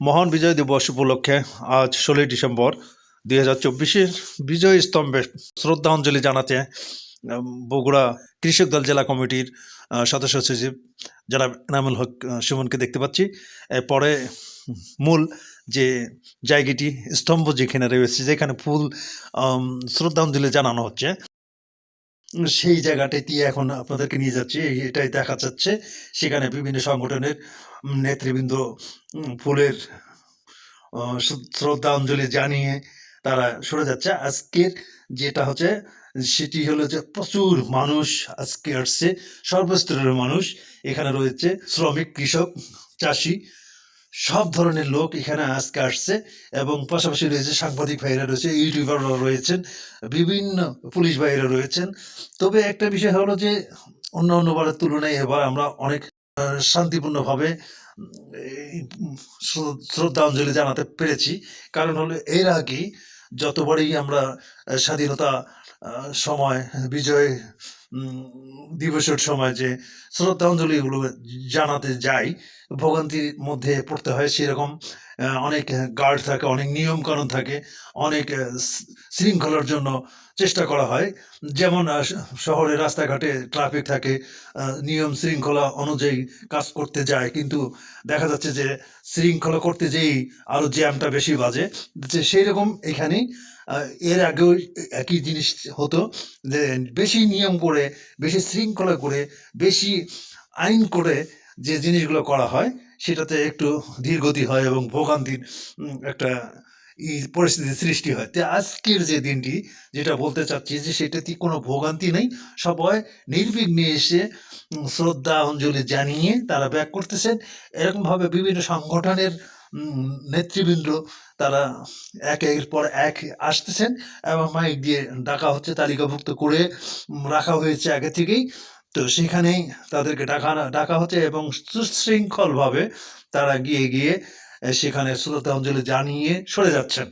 মহান বিজয় দিবস উপলক্ষে আজ ষোলোই ডিসেম্বর দুই হাজার চব্বিশের বিজয় স্তম্ভে শ্রদ্ধাঞ্জলি জানাতে বগুড়া কৃষক দল জেলা কমিটির সদস্য সচিব জনাব এনামুল হক সুমনকে দেখতে পাচ্ছি। এরপরে মূল যে জায়গাটি, স্তম্ভ যেখানে রয়েছে, যেখানে ফুল শ্রদ্ধাঞ্জলি জানানো হচ্ছে। সেই জায়গাটাতে এখন আপনাদেরকে নিয়ে যাচ্ছি। এটাই দেখা যাচ্ছে। সেখানে বিভিন্ন সংগঠনের নেতৃবৃন্দ ফুলের শ্রদ্ধাঞ্জলি জানিয়ে তারা সরে যাচ্ছে। আজকের যেটা হচ্ছে, সেটি হলো যে প্রচুর মানুষ আজকে আসছে। সর্বস্তরের মানুষ এখানে রয়েছে। শ্রমিক, কৃষক, চাষি সব ধরনের লোক এখানে আজকে আসছে এবং পাশাপাশি রয়েছে সাংবাদিক ভাইরা রয়েছে, ইউটিউবাররা রয়েছেন, বিভিন্ন পুলিশ ভাইরা রয়েছেন। তবে একটা বিষয় হলো যে অন্য অন্যবারের তুলনায় এবার আমরা অনেক শান্তিপূর্ণভাবে শ্রদ্ধাঞ্জলি জানাতে পেরেছি। কারণ হলো এর আগে যতবারই আমরা স্বাধীনতা সময়, বিজয় দিবসের সময় যে শ্রদ্ধাঞ্জলিগুলো জানাতে যাই ভোগান্তির মধ্যে পড়তে হয় সেরকম অনেক গার্ড থাকে অনেক নিয়ম কানুন থাকে অনেক শৃঙ্খলার জন্য চেষ্টা করা হয়। যেমন শহরে রাস্তাঘাটে ট্রাফিক থাকে নিয়ম শৃঙ্খলা অনুযায়ী কাজ করতে যায় কিন্তু দেখা যাচ্ছে যে শৃঙ্খলা করতে যেই আরও জ্যামটা বেশি বাজে সেই রকম এখানে আহ, এর আগেও একই জিনিস হতো যে বেশি নিয়ম করে, বেশি শৃঙ্খলা করে, বেশি আইন করে যে জিনিসগুলো করা হয়, সেটাতে একটু ধীরগতি হয় এবং ভোগান্তির একটা ই পরিস্থিতির সৃষ্টি হয়। তো আজকের যে দিনটি যেটা বলতে চাচ্ছি যে সেটাতে কোনো ভোগান্তি নেই। সবাই নির্বিঘ্নে এসে শ্রদ্ধা, অঞ্জলি জানিয়ে তারা ব্যাক করতেছেন। এরকমভাবে বিভিন্ন সংগঠনের নেতৃবৃন্দ তারা এক একের পর এক আসতেছেন এবং মাইক দিয়ে ডাকা হচ্ছে, তালিকাভুক্ত করে রাখা হয়েছে আগে থেকেই। তো সেখানেই তাদেরকে ডাকা ডাকা হচ্ছে এবং সুশৃঙ্খলভাবে তারা গিয়ে গিয়ে সেখানে শ্রদ্ধাঞ্জলি জানিয়ে সরে যাচ্ছেন।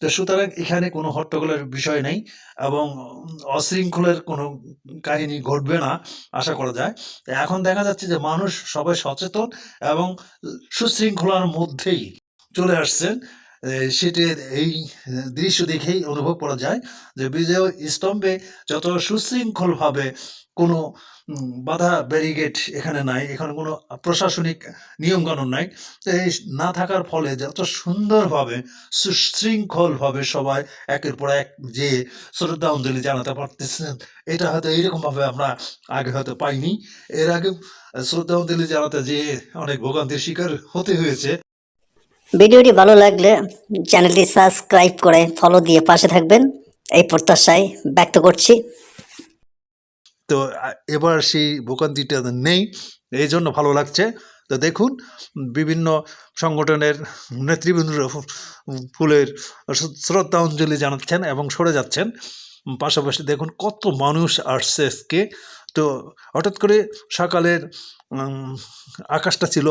তো সুতরাং এখানে কোনো হট্টগোলের বিষয় নেই এবং অশৃঙ্খলের কোনো কাহিনী ঘটবে না, আশা করা যায়। এখন দেখা যাচ্ছে যে মানুষ সবাই সচেতন এবং সুশৃঙ্খলার মধ্যেই চলে আসছেন। এ, সেটির এই দৃশ্য দেখেই অনুভব করা যায় যে বিজয় স্তম্ভে যত সুশৃঙ্খলভাবে কোনো বাধা ব্যারিগেড এখানে নাই এখানে কোনো প্রশাসনিক নিয়মকানুন নাই এই না থাকার ফলে যত সুন্দরভাবে সুশৃঙ্খলভাবে সবাই একের পর এক যে শ্রদ্ধাঞ্জলি জানাতে পারতেছেন এটা হয়তো এইরকমভাবে আমরা আগে হয়তো পাইনি। এর আগে শ্রদ্ধাঞ্জলি জানাতে যে অনেক ভোগান্তির শিকার হতে হয়েছে। ভিডিওটি ভালো লাগলে চ্যানেলটি সাবস্ক্রাইব করে ফলো দিয়ে পাশে থাকবেন। এই প্রত্যাশায় ব্যক্ত করছি। তো এবার সেই ভোগান্তিটা নেই, এই জন্য ভালো লাগছে। তো দেখুন, বিভিন্ন সংগঠনের নেতৃবৃন্দরা ফু- ফুলের শ্রদ্ধাঞ্জলি জানাচ্ছেন এবং সরে যাচ্ছেন। পাশাপাশি দেখুন কত মানুষ আসছে আজকে। তো হঠাৎ করে সকালের আকাশটা ছিল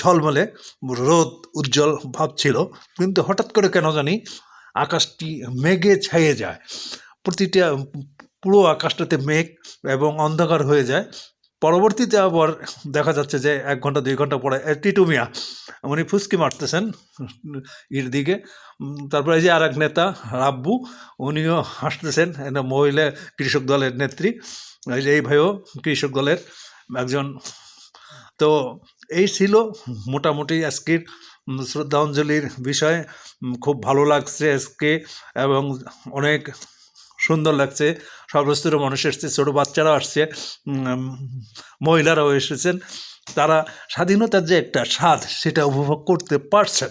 ঝলমলে, রোদ উজ্জ্বল ভাব ছিল, কিন্তু হঠাৎ করে কেন জানি আকাশটি মেঘে ছাইয়ে যায়। প্রতিটা, পুরো আকাশটাতে মেঘ এবং অন্ধকার হয়ে যায়। পরবর্তীতে আবার দেখা যাচ্ছে যে এক ঘণ্টা দুই ঘণ্টা পরে এ, টিটু মিয়া উনি ফুসকি মারতেছেন এর দিকে। তারপরে এই যে আর এক নেতা রাব্বু উনিও হাসতেছেন একটা মহিলা কৃষক দলের নেত্রী। এই যে এই ভাইও কৃষক দলের একজন। তো এই ছিল মোটামুটি আজকের শ্রদ্ধাঞ্জলির বিষয়। খুব ভালো লাগছে আজকে এবং অনেক সুন্দর লাগছে। সর্বস্তরের মানুষ এসছে ছোটো বাচ্চারাও আসছে মহিলারাও এসেছেন। তারা স্বাধীনতার যে একটা স্বাদ, সেটা উপভোগ করতে পারছেন।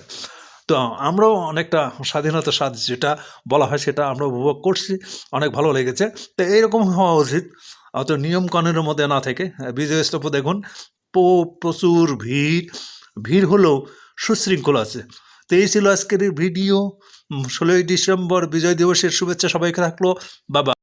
তো আমরাও অনেকটা স্বাধীনতার স্বাদ যেটা বলা হয়, সেটা আমরা উপভোগ করছি। অনেক ভালো লেগেছে। তো এইরকম হওয়া উচিত। অত নিয়ম কানুনের মধ্যে না থেকে, বিজয় স্তূপ দেখুন। প্রচুর ভিড়। ভিড় হলেও সুশৃঙ্খল আছে। তো ছিল আজকের ভিডিও ষোলোই ডিসেম্বর বিজয় দিবসের শুভেচ্ছা সবাইকে থাকল। বাবা